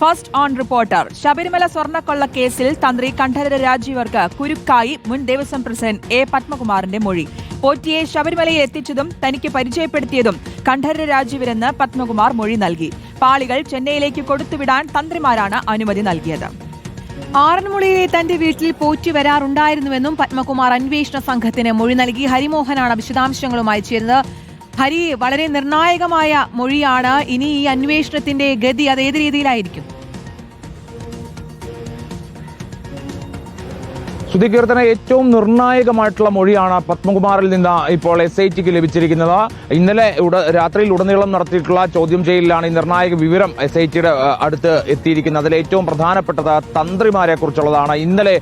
First on Reporter. Sabarimala സ്വർണക്കൊള്ള കേസിൽ തന്ത്രി കണ്ഠരര് രാജീവർക്ക് കുരുക്കായി മുൻ ദേവസ്വം പ്രസിഡന്റ് എ പത്മകുമാറിന്റെ മൊഴി. പോറ്റിയെ ശബരിമലയിൽ എത്തിച്ചതും തനിക്ക് പരിചയപ്പെടുത്തിയതും കണ്ഠരര് രാജീവരെന്ന് പത്മകുമാർ മൊഴി നൽകി. പാളികൾ ചെന്നൈയിലേക്ക് കൊടുത്തുവിടാൻ തന്ത്രിമാരാണ് അനുമതി നൽകിയത്. ആറന്മുളയിലെ തന്റെ വീട്ടിൽ പോറ്റി വരാറുണ്ടായിരുന്നുവെന്നും പത്മകുമാർ അന്വേഷണ സംഘത്തിന് മൊഴി നൽകി. ഹരിമോഹനാണ് വിശദാംശങ്ങളുമായി ചേരുന്നത്. ഹരി വളരെ നിർണായകമായ മൊഴിയാണ് ഇനി ഈ അന്വേഷണത്തിന്റെ ഗതി അത് ഏത് രീതിയിലായിരിക്കും? ശ്രുതികീർത്തന ഏറ്റവും നിർണായകമായിട്ടുള്ള മൊഴിയാണ് പത്മകുമാറിൽ നിന്ന് ഇപ്പോൾ എസ് ഐ ടിക്ക് ലഭിച്ചിരിക്കുന്നത്. ഇന്നലെ രാത്രിയിൽ ഉടനീളം നടത്തിയിട്ടുള്ള ചോദ്യം ചെയ്യലിലാണ് ഈ നിർണായക വിവരം എസ് ഐ ടിയുടെ അടുത്ത് എത്തിയിരിക്കുന്നത്. അതിൽ ഏറ്റവും പ്രധാനപ്പെട്ടത് തന്ത്രിമാരെ കുറിച്ചുള്ളതാണ്. ഇന്നലെ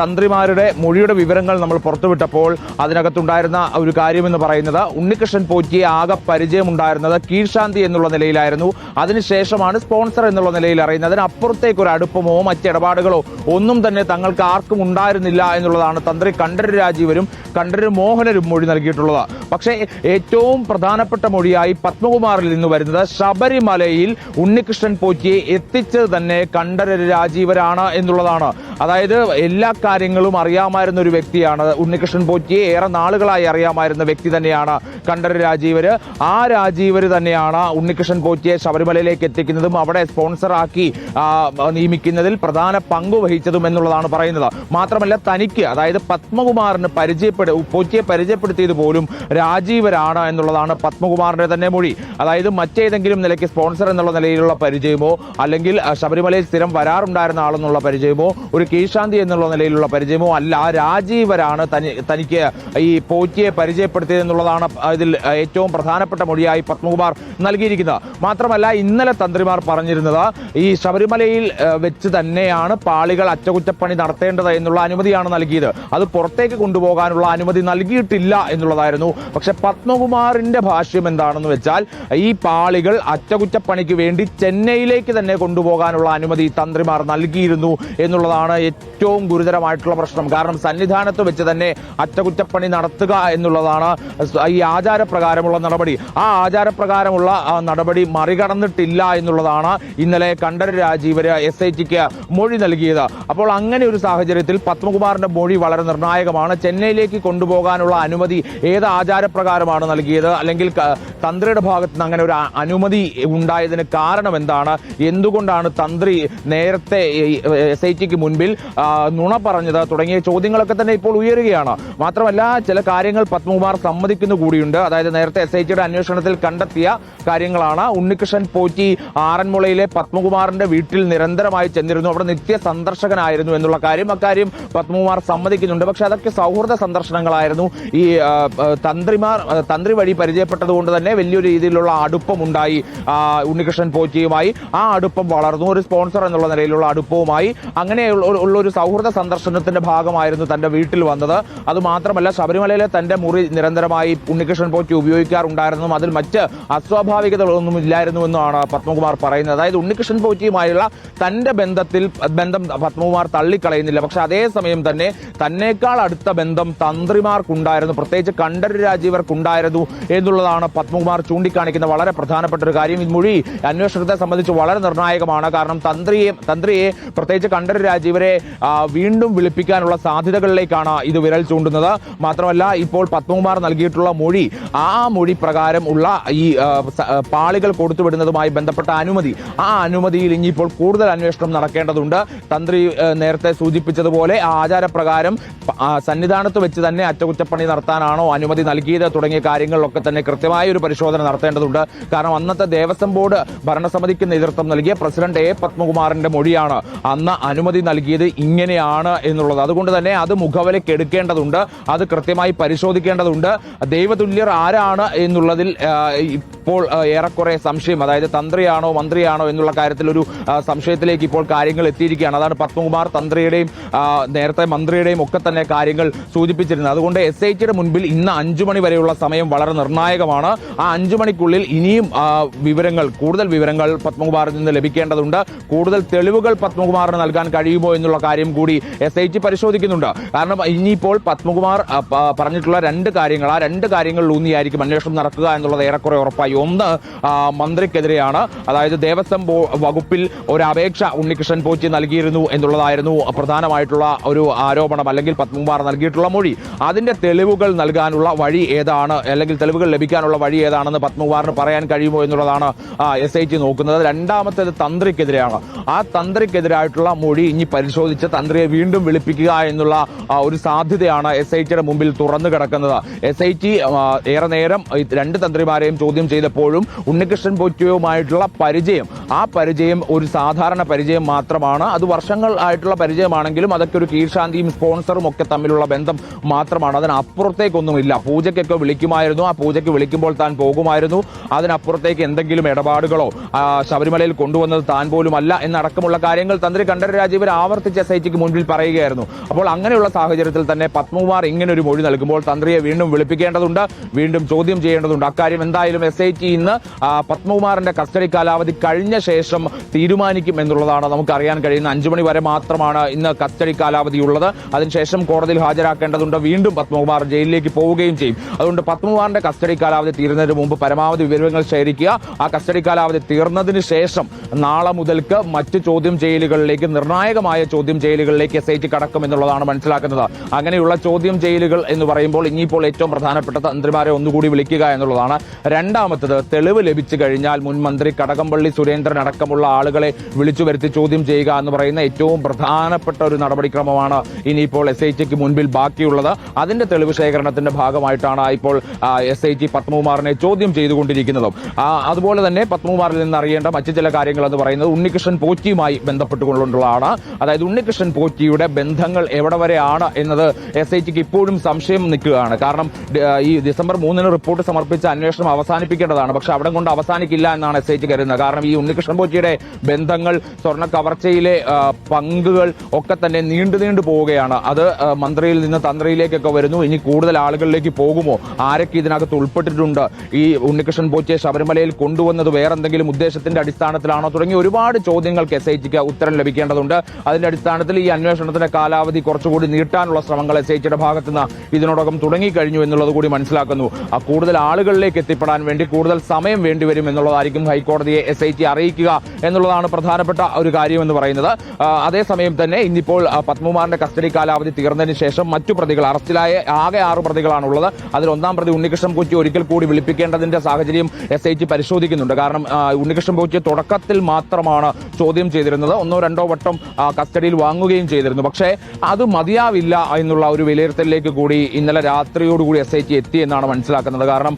തന്ത്രിമാരുടെ മൊഴിയുടെ വിവരങ്ങൾ നമ്മൾ പുറത്തുവിട്ടപ്പോൾ അതിനകത്തുണ്ടായിരുന്ന ഒരു കാര്യമെന്ന് പറയുന്നത് ഉണ്ണികൃഷ്ണൻ പോറ്റിയെ ആകെ പരിചയമുണ്ടായിരുന്നത് കീഴ്ശാന്തി എന്നുള്ള നിലയിലായിരുന്നു. അതിനുശേഷമാണ് സ്പോൺസർ എന്നുള്ള നിലയിൽ അറിയുന്നത്. അതിനപ്പുറത്തേക്ക് ഒരു അടുപ്പമോ മറ്റിടപാടുകളോ ഒന്നും തന്നെ തങ്ങൾക്ക് ആർക്കും ഉണ്ടായിരുന്നില്ല എന്നുള്ളതാണ് തന്ത്രി കണ്ഠര് രാജീവരും കണ്ഠര് മോഹനരും മൊഴി നൽകിയിട്ടുള്ളത്. പക്ഷേ ഏറ്റവും പ്രധാനപ്പെട്ട മൊഴിയായി പത്മകുമാറിൽ നിന്ന് വരുന്നത് ശബരിമലയിൽ ഉണ്ണികൃഷ്ണൻ പോറ്റിയെ എത്തിച്ചത് തന്നെ കണ്ഠര് രാജീവരാണ് എന്നുള്ളതാണ്. അതായത് എല്ലാ കാര്യങ്ങളും അറിയാമായിരുന്ന ഒരു വ്യക്തിയാണ്. ഉണ്ണികൃഷ്ണൻ പോറ്റിയെ ഏറെ നാളുകളായി അറിയാമായിരുന്ന വ്യക്തി തന്നെയാണ് കണ്ഠര് രാജീവര്. ആ രാജീവര് തന്നെയാണ് ഉണ്ണികൃഷ്ണൻ പോറ്റിയെ ശബരിമലയിലേക്ക് എത്തിക്കുന്നതും അവിടെ സ്പോൺസറാക്കി നിയമിക്കുന്നതിൽ പ്രധാന പങ്ക് വഹിച്ചതും എന്നുള്ളതാണ് പറയുന്നത്. മാത്രമല്ല തനിക്ക് അതായത് പത്മകുമാറിന് പരിചയപ്പെടു പോറ്റിയെ പരിചയപ്പെടുത്തിയത് പോലും രാജീവരാണ് എന്നുള്ളതാണ് പത്മകുമാറിന്റെ തന്നെ മൊഴി. അതായത് മറ്റേതെങ്കിലും നിലയ്ക്ക് സ്പോൺസർ എന്നുള്ള നിലയിലുള്ള പരിചയമോ അല്ലെങ്കിൽ ശബരിമലയിൽ സ്ഥിരം വരാറുണ്ടായിരുന്ന ആളെന്നുള്ള പരിചയമോ ഒരു കീഴ്ശാന്തി എന്നുള്ള നിലയിലുള്ള പരിചയമോ അല്ല. രാജീവരാണ് തനി തനിക്ക് ഈ പോറ്റിയെ പരിചയപ്പെടുത്തിയത് എന്നുള്ളതാണ് ഇതിൽ ഏറ്റവും പ്രധാനപ്പെട്ട മൊഴിയായി പത്മകുമാർ നൽകിയിരിക്കുന്നത്. മാത്രമല്ല ഇന്നലെ തന്ത്രിമാർ പറഞ്ഞിരുന്നത് ഈ ശബരിമലയിൽ വെച്ച് തന്നെയാണ് പാളികൾ അറ്റകുറ്റപ്പണി നടത്തേണ്ടത് എന്നുള്ള അനുമതിയാണ് നൽകിയത്. അത് പുറത്തേക്ക് കൊണ്ടുപോകാനുള്ള അനുമതി നൽകിയിട്ടില്ല എന്നുള്ളതായിരുന്നു. പക്ഷെ പത്മകുമാറിന്റെ ഭാഷ്യം എന്താണെന്ന് വെച്ചാൽ ഈ പാളികൾ അറ്റകുറ്റപ്പണിക്ക് വേണ്ടി ചെന്നൈയിലേക്ക് തന്നെ കൊണ്ടുപോകാനുള്ള അനുമതി തന്ത്രിമാർ നൽകിയിരുന്നു എന്നുള്ളതാണ് ഏറ്റവും ഗുരുതരമായിട്ടുള്ള പ്രശ്നം. കാരണം സന്നിധാനത്ത് വെച്ച് തന്നെ അറ്റകുറ്റപ്പണി നടത്തുക എന്നുള്ളതാണ് ഈ ആചാരപ്രകാരമുള്ള നടപടി. ആ ആചാരപ്രകാരമുള്ള നടപടി മറികടന്നിട്ടില്ല എന്നുള്ളതാണ് ഇന്നലെ കണ്ഠര രാജീവര് എസ് ഐ ടിക്ക് മൊഴി നൽകിയത്. അപ്പോൾ അങ്ങനെ ഒരു സാഹചര്യത്തിൽ പത്മകുമാറിന്റെ മൊഴി വളരെ നിർണായകമാണ്. ചെന്നൈയിലേക്ക് കൊണ്ടുപോകാനുള്ള അനുമതി ഏത് ആചാരപ്രകാരമാണ് നൽകിയത്? അല്ലെങ്കിൽ തന്ത്രിയുടെ ഭാഗത്ത് നിന്ന് അങ്ങനെ ഒരു അനുമതി ഉണ്ടായതിന് കാരണം എന്താണ്? എന്തുകൊണ്ടാണ് തന്ത്രി നേരത്തെ എസ് ഐ ടിക്ക് മുൻപിൽ നുണ പറഞ്ഞത്? തുടങ്ങിയ ചോദ്യങ്ങളൊക്കെ തന്നെ ഇപ്പോൾ ഉയരുകയാണ്. മാത്രമല്ല ചില കാര്യങ്ങൾ പത്മകുമാർ സമ്മതിക്കുന്നു കൂടിയുണ്ട്. അതായത് നേരത്തെ എസ് ഐ ടിയുടെ അന്വേഷണത്തിൽ കണ്ടെത്തിയ കാര്യങ്ങളാണ്. ഉണ്ണികൃഷ്ണൻ പോറ്റി ആറന്മുളയിലെ പത്മകുമാറിന്റെ വീട്ടിൽ നിരന്തരമായി ചെന്നിരുന്നു. അവിടെ നിത്യ സന്ദർശകനായിരുന്നു എന്നുള്ള കാര്യം. അക്കാര്യം പത്മകുമാർ സമ്മതിക്കുന്നുണ്ട്. പക്ഷെ അതൊക്കെ സൗഹൃദ സന്ദർശനങ്ങളായിരുന്നു. ഈ തന്ത്രിമാർ തന്ത്രി വഴി പരിചയപ്പെട്ടതുകൊണ്ട് തന്നെ വലിയൊരു രീതിയിലുള്ള അടുപ്പമുണ്ടായി ഉണ്ണികൃഷ്ണൻ പോറ്റിയുമായി. ആ അടുപ്പം വളർന്നു. ഒരു സ്പോൺസർ എന്നുള്ള നിലയിലുള്ള അടുപ്പവുമായി. അങ്ങനെ ഉള്ള- ഒരു സൗഹൃദ സന്ദർശനത്തിന്റെ ഭാഗമായിരുന്നു തന്റെ വീട്ടിൽ വന്നത്. അതുമാത്രമല്ല ശബരിമലയിലെ തന്റെ മുറി നിരന്തരമായി ഉണ്ണികൃഷ്ണൻ പോറ്റി ഉപയോഗിക്കാറുണ്ടായിരുന്നു അതിൽ മറ്റ് അസ്വാഭാവികതകളൊന്നും ഇല്ലായിരുന്നുവെന്നാണ് പത്മകുമാർ പറയുന്നത്. അതായത് ഉണ്ണികൃഷ്ണൻ പോറ്റിയുമായുള്ള തന്റെ ബന്ധത്തിൽ ബന്ധം പത്മകുമാർ തള്ളിക്കളയുന്നില്ല. പക്ഷെ അതേസമയം തന്നെ തന്നെക്കാൾ അടുത്ത ബന്ധം തന്ത്രിമാർക്കുണ്ടായിരുന്നു. പ്രത്യേകിച്ച് കണ്ഠര രാജീവർക്കുണ്ടായിരുന്നു എന്നുള്ളതാണ് പത്മകുമാർ ചൂണ്ടിക്കാണിക്കുന്ന വളരെ പ്രധാനപ്പെട്ട ഒരു കാര്യം. ഈ മൊഴി അന്വേഷണത്തെ സംബന്ധിച്ച് വളരെ നിർണായകമാണ്. കാരണം തന്ത്രിയെ തന്ത്രിയെ പ്രത്യേകിച്ച് കണ്ഠര രാജീവരെ വീണ്ടും വിളിപ്പിക്കാനുള്ള സാധ്യതകളിലേക്കാണ് ഇത് വിരൽ ചൂണ്ടുന്നത്. മാത്രമല്ല ഇപ്പോൾ പത്മകുമാർ നൽകിയിട്ടുള്ള മൊഴി ആ മൊഴി പ്രകാരം ഉള്ള ഈ പാളികൾ കൊടുത്തുവിടുന്നതുമായി ബന്ധപ്പെട്ട അനുമതി ആ അനുമതിയിൽ ഇനിയിപ്പോൾ കൂടുതൽ അന്വേഷണം നടക്കേണ്ടതുണ്ട്. തന്ത്രി നേരത്തെ സൂചിപ്പിച്ചതുപോലെ ആചാരപ്രകാരം സന്നിധാനത്ത് വെച്ച് തന്നെ അറ്റകുറ്റപ്പണി നടത്താനാണോ അനുമതി നൽകിയത് തുടങ്ങിയ കാര്യങ്ങളിലൊക്കെ തന്നെ കൃത്യമായ ഒരു പരിശോധന നടത്തേണ്ടതുണ്ട്. കാരണം അന്നത്തെ ദേവസ്വം ബോർഡ് ഭരണസമിതിക്ക് നേതൃത്വം നൽകിയ പ്രസിഡന്റ് എ പത്മകുമാറിന്റെ മൊഴിയാണ് അന്ന് അനുമതി നൽകിയത് ഇങ്ങനെയാണ് എന്നുള്ളത്. അതുകൊണ്ട് തന്നെ അത് മുഖവിലയ്ക്ക് എടുക്കേണ്ടതുണ്ട് അത് കൃത്യമായി പരിശോധിക്കേണ്ടതുണ്ട്. ദൈവതുല്യർ ആരാണ് എന്നുള്ളതിൽ ഇപ്പോൾ ഏറെക്കുറെ സംശയം. അതായത് തന്ത്രിയാണോ മന്ത്രിയാണോ എന്നുള്ള കാര്യത്തിൽ ഒരു സംശയത്തിലേക്ക് ഇപ്പോൾ കാര്യങ്ങൾ എത്തിയിരിക്കുകയാണ്. അതാണ് പത്മകുമാർ തന്ത്രിയുടെയും നേരത്തെ മന്ത്രിയുടെയും ഒക്കെ തന്നെ കാര്യങ്ങൾ സൂചിപ്പിച്ചിരുന്നത്. അതുകൊണ്ട് എസ് ഐ ടിയുടെ മുൻപിൽ ഇന്ന് അഞ്ചു മണി വരെയുള്ള സമയം വളരെ നിർണായകമാണ്. ആ അഞ്ചു മണിക്കുള്ളിൽ ഇനിയും വിവരങ്ങൾ കൂടുതൽ വിവരങ്ങൾ പത്മകുമാറിൽ നിന്ന് ലഭിക്കേണ്ടതുണ്ട്. കൂടുതൽ തെളിവുകൾ പത്മകുമാറിന് നൽകാൻ കഴിയുമോ എന്നുള്ള കാര്യം കൂടി എസ് ഐ ടി പരിശോധിക്കുന്നുണ്ട്. കാരണം ഇനിയിപ്പോൾ പത്മകുമാർ പറഞ്ഞിട്ടുള്ള രണ്ട് കാര്യങ്ങൾ ആ രണ്ട് കാര്യങ്ങളിൽ ഊന്നിയായിരിക്കും അന്വേഷണം നടക്കുക എന്നുള്ളത് ഏറെക്കുറെ ഉറപ്പായി. ഒന്ന് മന്ത്രിക്കെതിരെയാണ്. അതായത് ദേവസ്വം വകുപ്പിൽ ഒരു അപേക്ഷ ഉണ്ണികൃഷ്ണൻ പോറ്റി നൽകിയിരുന്നു എന്നുള്ളതായിരുന്നു പ്രധാനമായിട്ടുള്ള ഒരു ആരോപണം അല്ലെങ്കിൽ പത്മകുമാർ നൽകിയിട്ടുള്ള മൊഴി. അതിന്റെ തെളിവുകൾ നൽകാനുള്ള വഴി ഏതാണ്? അല്ലെങ്കിൽ തെളിവുകൾ ലഭിക്കാനുള്ള വഴി ഏതാണെന്ന് പത്മകുമാറിന് പറയാൻ കഴിയുമോ എന്നുള്ളതാണ് എസ് ഐ ടി നോക്കുന്നത്. രണ്ടാമത്തേത് തന്ത്രിക്കെതിരെയാണ്. ആ തന്ത്രിക്കെതിരായിട്ടുള്ള മൊഴി ഇനി പരിശോധിച്ച് തന്ത്രിയെ വീണ്ടും വിളിപ്പിക്കുക എന്നുള്ള ഒരു സാധ്യതയാണ് എസ് ഐ ടിയുടെ മുമ്പിൽ തുറന്നു കിടക്കുന്നത്. എസ് ഐ ടി ഏറെ നേരം രണ്ട് തന്ത്രിമാരെയും ചോദ്യം ചെയ്തപ്പോഴും ഉണ്ണികൃഷ്ണൻ പോറ്റിയുമായിട്ടുള്ള പരിചയം ആ പരിചയം ഒരു സാധാരണ പരിചയം മാത്രമാണ്. അത് വർഷങ്ങൾ ആയിട്ടുള്ള പരിചയമാണെങ്കിലും അതൊക്കെ ഒരു കീഴ്ശാന്തിയും സ്പോൺസറും ഒക്കെ തമ്മിലുള്ള ബന്ധം മാത്രമാണ്. അതിനപ്പുറത്തേക്കൊന്നുമില്ല. പൂജയ്ക്കൊക്കെ വിളിക്കുമായിരുന്നു. ആ പൂജയ്ക്ക് വിളിക്കുമ്പോൾ താൻ പോകുമായിരുന്നു. അതിനപ്പുറത്തേക്ക് എന്തെങ്കിലും ഇടപാടുകളോ ശബരിമലയിൽ കൊണ്ടുവന്നത് താൻ പോലുമല്ല എന്നടക്കമുള്ള കാര്യങ്ങൾ തന്ത്രി കണ്ഠര രാജീവൻ ആവർത്തിച്ച് എസ് ഐ ടിക്ക് മുൻപിൽ പറയുകയായിരുന്നു. അപ്പോൾ അങ്ങനെയുള്ള സാഹചര്യത്തിൽ തന്നെ പത്മകുമാർ ഇങ്ങനെ ഒരു മൊഴി നൽകുമ്പോൾ തന്ത്രിയെ വീണ്ടും വിളിപ്പിക്കേണ്ടതുണ്ട്. വീണ്ടും ചോദ്യം ചെയ്യേണ്ടതുണ്ട്. അക്കാര്യം എന്തായാലും എസ് ഐ ടി ഇന്ന് പത്മകുമാറിന്റെ കസ്റ്റഡി കാലാവധി കഴിഞ്ഞ ശേഷം തീരുമാനിക്കും എന്നുള്ളതാണ് നമുക്ക് അറിയാൻ കഴിയുന്ന അഞ്ചു മണി വരെ മാത്രമാണ് ഇന്ന് കസ്റ്റഡി കാലാവധി ഉള്ളത് അതിനുശേഷം കോടതിയിൽ ഹാജരാക്കേണ്ടതുണ്ട്. വീണ്ടും പത്മകുമാർ ജയിലിലേക്ക് പോവുകയും ചെയ്യും. അതുകൊണ്ട് പത്മകുമാറിന്റെ കസ്റ്റഡി കാലാവധി തീരുന്നതിന് മുമ്പ് പരമാവധി വിവരങ്ങൾ ശേഖരിക്കുക. ആ കസ്റ്റഡി കാലാവധി തീർന്നതിന് ശേഷം നാളെ മുതൽക്ക് മറ്റ് ചോദ്യം ചെയ്യലുകളിലേക്ക് നിർണായകമായ ചോദ്യം ചെയ്യലുകളിലേക്ക് എസ് ഐ ടി കടക്കും എന്നുള്ളതാണ് മനസ്സിലാക്കുന്നത്. അങ്ങനെയുള്ള ചോദ്യം ചെയ്യലുകൾ എന്ന് പറയുമ്പോൾ ഇനിയിപ്പോൾ ഏറ്റവും പ്രധാനപ്പെട്ട തന്ത്രിമാരെ ഒന്നുകൂടി വിളിക്കുക എന്നുള്ളതാണ്. രണ്ടാമത്തത് തെളിവ് ലഭിച്ചു കഴിഞ്ഞാൽ മുൻ മന്ത്രി കടകംപള്ളി സുരേന്ദ്രൻ അടക്കമുള്ള ആളുകളെ വിളിച്ചു വരുത്തി ചോദ്യം ചെയ്യുക എന്ന് പറയുന്ന ഏറ്റവും പ്രധാനപ്പെട്ട ഒരു നടപടിക്രമമാണ് ഇനിയിപ്പോൾ എസ് ഐ ടിക്ക് മുൻപിൽ ബാക്കിയുള്ളത്. അതിന്റെ തെളിവ് ശേഖരണത്തിന്റെ ഭാഗമായിട്ടാണ് ഇപ്പോൾ എസ് ഐ ടി പത്മകുമാറിനെ ചോദ്യം ചെയ്തുകൊണ്ടിരിക്കുന്നതും. അതുപോലെ തന്നെ പത്മകുമാറിൽ നിന്ന് അറിയേണ്ട മറ്റു ചില കാര്യങ്ങൾ എന്ന് പറയുന്നത് ഉണ്ണികൃഷ്ണൻ പോറ്റിയുമായി ബന്ധപ്പെട്ടുകൊണ്ടുള്ളതാണ്. അതായത് ഉണ്ണികൃഷ്ണൻ പോറ്റിയുടെ ബന്ധങ്ങൾ എവിടെ വരെയാണ് എന്നത് എസ് ഐ ടിക്ക് ഇപ്പോഴും സംശയം നിൽക്കുകയാണ്. കാരണം ഈ ഡിസംബർ മൂന്നിന് റിപ്പോർട്ട് സമർപ്പിച്ച അന്വേഷണം അവസാനിപ്പിക്കേണ്ടതാണ്. പക്ഷെ അവിടെ കൊണ്ട് അവസാനിക്കില്ല എന്നാണ് എസ് ഐ ടി കരുതുന്നത്. കാരണം ഈ ഉണ്ണികൃഷ്ണൻ പോറ്റിയുടെ ബന്ധങ്ങൾ സ്വർണ കവർച്ചയിലെ പങ്കുകൾ ഒക്കെ തന്നെ നീണ്ടു നീണ്ടു പോവുകയാണ്. അത് മന്ത്രിയിൽ നിന്ന് തന്ത്രിയിലേക്കൊക്കെ വരുന്നു. ഇനി കൂടുതൽ ആളുകളിലേക്ക് പോകുമോ? ആരൊക്കെ ഇതിനകത്ത് ഉൾപ്പെട്ടിട്ടുണ്ട്? ഈ ഉണ്ണികൃഷ്ണൻ പോച്ചെ ശബരിമലയിൽ കൊണ്ടുവന്നത് വേറെന്തെങ്കിലും ഉദ്ദേശത്തിന്റെ അടിസ്ഥാനത്തിലാണോ? തുടങ്ങി ഒരുപാട് ചോദ്യങ്ങൾക്ക് എസ് ഐ ഉത്തരം ലഭിക്കേണ്ടതുണ്ട്. അതിന്റെ അടിസ്ഥാനത്തിൽ ഈ അന്വേഷണത്തിന്റെ കാലാവധി കുറച്ചുകൂടി നീട്ടാനുള്ള ശ്രമങ്ങൾ എസ് ഐ ടിയുടെ ഭാഗത്തുനിന്ന് ഇതിനോടകം തുടങ്ങിക്കഴിഞ്ഞു എന്നുള്ളത് കൂടി മനസ്സിലാക്കുന്നു. കൂടുതൽ ആളുകളിലേക്ക് എത്തിപ്പെടാൻ വേണ്ടി കൂടുതൽ സമയം വേണ്ടിവരും എന്നുള്ളതായിരിക്കും ഹൈക്കോടതിയെ എസ് ഐ ടി അറിയിക്കുക എന്നുള്ളതാണ് പ്രധാനപ്പെട്ട ഒരു കാര്യം എന്ന് പറയുന്നത് അതേസമയം തന്നെ ഇന്നിപ്പോൾ ആ, പത്മകുമാറിന്റെ കസ്റ്റഡി കാലാവധി തീർന്നതിന് ശേഷം മറ്റു പ്രതികൾ അറസ്റ്റിലായ ആകെ ആറ് പ്രതികളാണുള്ളത്. അതിൽ ഒന്നാം പ്രതി ഉണ്ണികൃഷ്ണൻ പോറ്റി ഒരിക്കൽ കൂടി വിളിപ്പിക്കേണ്ടതിന്റെ സാഹചര്യം എസ് ഐ ടി പരിശോധിക്കുന്നുണ്ട്. കാരണം ഉണ്ണികൃഷ്ണൻ കൊച്ചി തുടക്കത്തിൽ മാത്രമാണ് ചോദ്യം ചെയ്തിരുന്നത്. ഒന്നോ രണ്ടോ വട്ടം കസ്റ്റഡിയിൽ വാങ്ങുകയും ചെയ്തിരുന്നു. പക്ഷേ അത് മതിയാവില്ല എന്നുള്ള ഒരു വിലയിരുത്തലിലേക്ക് കൂടി ഇന്നലെ രാത്രിയോടുകൂടി എസ് ഐ ടി എത്തി എന്നാണ് മനസ്സിലാക്കുന്നത്. കാരണം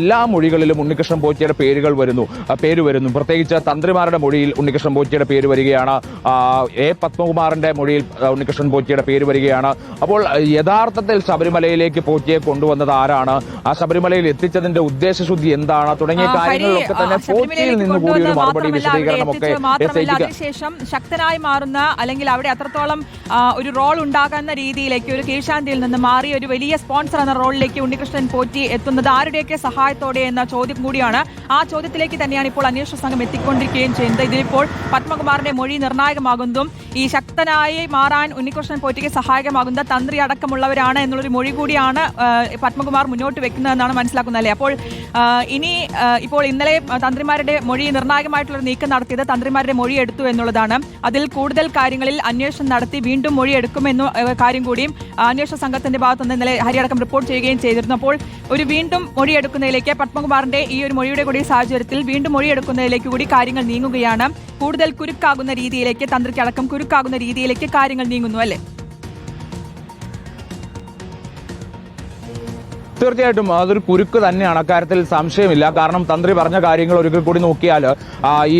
എല്ലാ മൊഴികളിലും ഉണ്ണികൃഷ്ണൻ പോറ്റിയുടെ പേരുകൾ വരുന്നു പേര് വരുന്നു. പ്രത്യേകിച്ച് തന്ത്രിമാരുടെ മൊഴിയിൽ ഉണ്ണികൃഷ്ണൻ പോറ്റിയുടെ പേര് വരികയാണ്. എ പത്മകുമാറിന്റെ മൊഴിയിൽ ഉണ്ണികൃഷ്ണൻ പോറ്റിയുടെ പേര് വരികയാണ്. അപ്പോൾ യഥാർത്ഥത്തിൽ ശബരിമലയിലേക്ക് പോറ്റിയെ കൊണ്ടുവന്നത് ആരാണ്? ആ ശബരിമലയിൽ എത്തിച്ചതിന്റെ ഉദ്ദേശശുദ്ധി എന്താണ്? തുടങ്ങിയ കാര്യങ്ങളിലൊക്കെ തന്നെ പോറ്റിയിൽ നിന്ന് കൂടി ഒരു മറുപടി വിശദീകരണമൊക്കെ ശേഷം അതിനുശേഷം ശക്തനായി മാറുന്ന അല്ലെങ്കിൽ അവിടെ അത്രത്തോളം ഒരു റോൾ ഉണ്ടാകുന്ന രീതിയിലേക്ക് ഒരു കീഴ്ശാന്തിയിൽ നിന്ന് മാറി ഒരു വലിയ സ്പോൺസർ എന്ന റോളിലേക്ക് ഉണ്ണികൃഷ്ണൻ പോറ്റി എത്തുന്നത് ആരുടെയൊക്കെ സഹായത്തോടെ എന്ന ചോദ്യം കൂടിയാണ്. ആ ചോദ്യത്തിലേക്ക് തന്നെയാണ് ഇപ്പോൾ അന്വേഷണ സംഘം എത്തിക്കൊണ്ടിരിക്കുകയും ചെയ്യുന്നത്. ഇതിലിപ്പോൾ പത്മകുമാറിന്റെ മൊഴി നിർണായകമാകുന്നതും ഈ ശക്തനായി മാറാൻ ഉണ്ണികൃഷ്ണൻ പോറ്റിക്ക് സഹായകമാകുന്ന തന്ത്രി അടക്കമുള്ളവരാണ് എന്നുള്ളൊരു മൊഴി കൂടിയാണ് പത്മകുമാർ മുന്നോട്ട് വെക്കുന്നതെന്നാണ് മനസ്സിലാക്കുന്നത് അല്ലേ അപ്പോൾ ഇനി ഇപ്പോൾ ഇന്നലെ തന്ത്രിമാരുടെ മൊഴി നിർണായകമായിട്ടുള്ള നീക്കം നടത്തിയത് തന്ത്രിമാരുടെ മൊഴി എടുത്തു എന്നുള്ളതാണ്. അതിൽ കൂടുതൽ കാര്യങ്ങളിൽ അന്വേഷണം നടത്തി വീണ്ടും മൊഴി എടുക്കുമെന്ന കാര്യം കൂടിയും അന്വേഷണ സംഘത്തിന്റെ ഭാഗത്തുനിന്ന് ഇന്നലെ ഹരിയടക്കം റിപ്പോർട്ട് ചെയ്യുകയും ചെയ്തിരുന്നു. അപ്പോൾ ഒരു വീണ്ടും മൊഴിയെടുക്കുന്നതിലേക്ക് പത്മകുമാറിന്റെ ഈ ഒരു മൊഴിയുടെ കൂടി സാഹചര്യത്തിൽ വീണ്ടും മൊഴിയെടുക്കുന്നതിലേക്ക് കൂടി കാര്യങ്ങൾ നീങ്ങുകയാണ്. കൂടുതൽ കുരുക്കാകുന്ന രീതിയിലേക്ക് തന്ത്രിക്കടക്കം കുരുക്കാകുന്ന രീതിയിലേക്ക് കാര്യങ്ങൾ നീങ്ങുന്നു അല്ലേ? തീർച്ചയായിട്ടും അതൊരു കുരുക്ക് തന്നെയാണ്. അക്കാര്യത്തിൽ സംശയമില്ല. കാരണം തന്ത്രി പറഞ്ഞ കാര്യങ്ങൾ ഒരിക്കൽ കൂടി നോക്കിയാൽ ഈ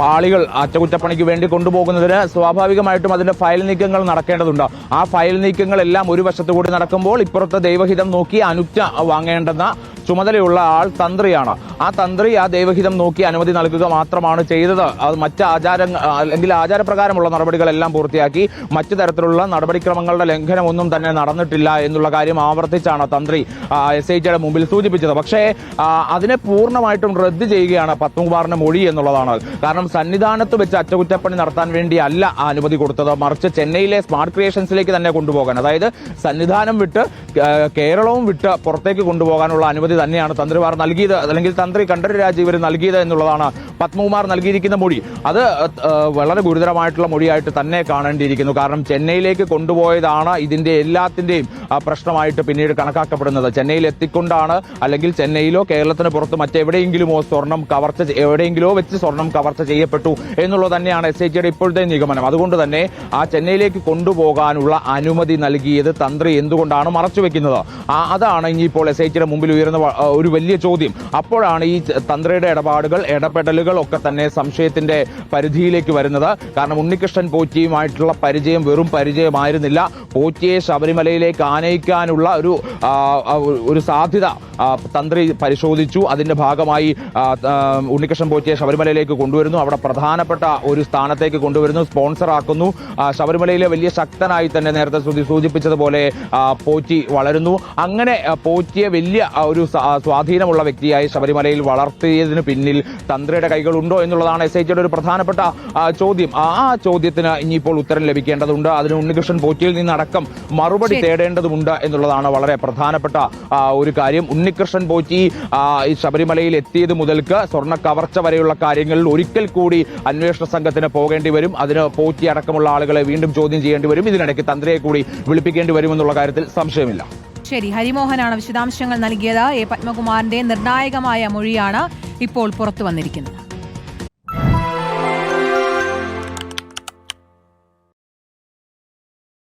പാളികൾ അറ്റകുറ്റപ്പണിക്ക് വേണ്ടി കൊണ്ടുപോകുന്നതിന് സ്വാഭാവികമായിട്ടും അതിന്റെ ഫയൽ നീക്കങ്ങൾ നടക്കേണ്ടതുണ്ട്. ആ ഫയൽ നീക്കങ്ങളെല്ലാം ഒരു വശത്തു കൂടി നടക്കുമ്പോൾ ഇപ്പുറത്തെ ദൈവഹിതം നോക്കി അനുജ്ഞ വാങ്ങേണ്ടെന്ന ചുമതലയുള്ള ആൾ തന്ത്രിയാണ്. ആ തന്ത്രി ആ ദൈവഹിതം നോക്കി അനുമതി നൽകുക മാത്രമാണ് ചെയ്തത്. അത് മറ്റ് ആചാര അല്ലെങ്കിൽ ആചാരപ്രകാരമുള്ള നടപടികളെല്ലാം പൂർത്തിയാക്കി മറ്റു തരത്തിലുള്ള നടപടിക്രമങ്ങളുടെ ലംഘനമൊന്നും തന്നെ നടന്നിട്ടില്ല എന്നുള്ള കാര്യം ആവർത്തിച്ചാണ് തന്ത്രി. എസ് ഐ ടിയുടെ മുമ്പിൽ സൂചിപ്പിച്ചത്. പക്ഷേ അതിനെ പൂർണമായിട്ടും റദ്ദ് ചെയ്യുകയാണ് പത്മകുമാറിന്റെ മൊഴി എന്നുള്ളതാണ്. കാരണം സന്നിധാനത്ത് വെച്ച് അറ്റകുറ്റപ്പണി നടത്താൻ വേണ്ടി അല്ല അനുമതി കൊടുത്തത്. മറിച്ച് ചെന്നൈയിലെ സ്മാർട്ട് ക്രിയേഷൻസിലേക്ക് തന്നെ കൊണ്ടുപോകാൻ. അതായത് സന്നിധാനം വിട്ട് കേരളവും വിട്ട് പുറത്തേക്ക് കൊണ്ടുപോകാനുള്ള അനുമതി തന്നെയാണ് തന്ത്രിമാർ നൽകിയത്. അല്ലെങ്കിൽ തന്ത്രി കണ്ഠര ഇവർ നൽകിയത് എന്നുള്ളതാണ് പത്മകുമാർ നൽകിയിരിക്കുന്ന മൊഴി. അത് വളരെ ഗുരുതരമായിട്ടുള്ള മൊഴിയായിട്ട് തന്നെ കാണേണ്ടിയിരിക്കുന്നു. കാരണം ചെന്നൈയിലേക്ക് കൊണ്ടുപോയതാണ് ഇതിന്റെ എല്ലാത്തിന്റെയും പ്രശ്നമായിട്ട് പിന്നീട് കണക്കാക്കപ്പെടുന്നത്. ചെന്നൈയിൽ എത്തിക്കൊണ്ടാണ് അല്ലെങ്കിൽ ചെന്നൈയിലോ കേരളത്തിന് പുറത്ത് മറ്റെവിടെയെങ്കിലുമോ സ്വർണം കവർച്ച എവിടെയെങ്കിലോ വെച്ച് സ്വർണം കവർച്ച ചെയ്യപ്പെട്ടു എന്നുള്ളത് തന്നെയാണ് എസ് ഐ ഇപ്പോഴത്തെ നിഗമനം. അതുകൊണ്ട് തന്നെ ആ ചെന്നൈയിലേക്ക് കൊണ്ടുപോകാനുള്ള അനുമതി നൽകിയത് തന്ത്രി എന്തുകൊണ്ടാണ് മറച്ചുവെക്കുന്നത് അതാണ് ഇനിയിപ്പോൾ എസ് ഐ ടിയുടെ മുമ്പിൽ ഉയർന്ന ഒരു വലിയ ചോദ്യം. അപ്പോഴാണ് ഈ തന്ത്രിയുടെ ഇടപാടുകൾ ഇടപെടലുകൾ ഒക്കെ തന്നെ സംശയത്തിന്റെ പരിധിയിലേക്ക് വരുന്നത്. കാരണം ഉണ്ണികൃഷ്ണൻ പോറ്റിയുമായിട്ടുള്ള പരിചയം വെറും പരിചയമായിരുന്നില്ല. പോറ്റിയെ ശബരിമലയിലേക്ക് ആനയിക്കാനുള്ള ഒരു ഒരു സാധ്യത തന്ത്രി പരിശോധിച്ചു. അതിന്റെ ഭാഗമായി ഉണ്ണികൃഷ്ണൻ പോറ്റിയെ ശബരിമലയിലേക്ക് കൊണ്ടുവരുന്നു. അവിടെ പ്രധാനപ്പെട്ട ഒരു സ്ഥാനത്തേക്ക് കൊണ്ടുവരുന്നു സ്പോൺസറാക്കുന്നു. ശബരിമലയിലെ വലിയ ശക്തനായി തന്നെ നേരത്തെ സൂചിപ്പിച്ചതുപോലെ പോറ്റി വളരുന്നു. അങ്ങനെ പോറ്റിയെ വലിയ ഒരു സ്വാധീനമുള്ള വ്യക്തിയായി ശബരിമലയിൽ വളർത്തിയതിന് പിന്നിൽ തന്ത്രിയുടെ കൈകളുണ്ടോ എന്നുള്ളതാണ് എസ് ഐ ടിയുടെ ഒരു പ്രധാനപ്പെട്ട ചോദ്യം. ആ ചോദ്യത്തിന് ഇനിയിപ്പോൾ ഉത്തരം ലഭിക്കേണ്ടതുണ്ട്. അതിന് ഉണ്ണികൃഷ്ണൻ പോറ്റിയിൽ നിന്നടക്കം മറുപടി തേടേണ്ടതുണ്ട് എന്നുള്ളതാണ് വളരെ പ്രധാനപ്പെട്ട ഒരു കാര്യം ഉണ്ണികൃഷ്ണൻ പോറ്റി ഈ ശബരിമലയിൽ എത്തിയത് മുതൽക്ക് സ്വർണ കവർച്ച വരെയുള്ള കാര്യങ്ങളിൽ ഒരിക്കൽ കൂടി അന്വേഷണ സംഘത്തിന് പോകേണ്ടി വരും. അതിന് പോറ്റി അടക്കമുള്ള ആളുകളെ വീണ്ടും ചോദ്യം ചെയ്യേണ്ടി വരും. ഇതിനിടയ്ക്ക് തന്ത്രിയെ കൂടി വിളിപ്പിക്കേണ്ടി വരുമെന്നുള്ള കാര്യത്തിൽ സംശയമില്ല. ശരി ഹരിമോഹനാണ് വിശദാംശങ്ങൾ നൽകിയത്. എ പത്മകുമാറിന്റെ നിർണായകമായ മൊഴിയാണ് ഇപ്പോൾ പുറത്തു വന്നിരിക്കുന്നത്.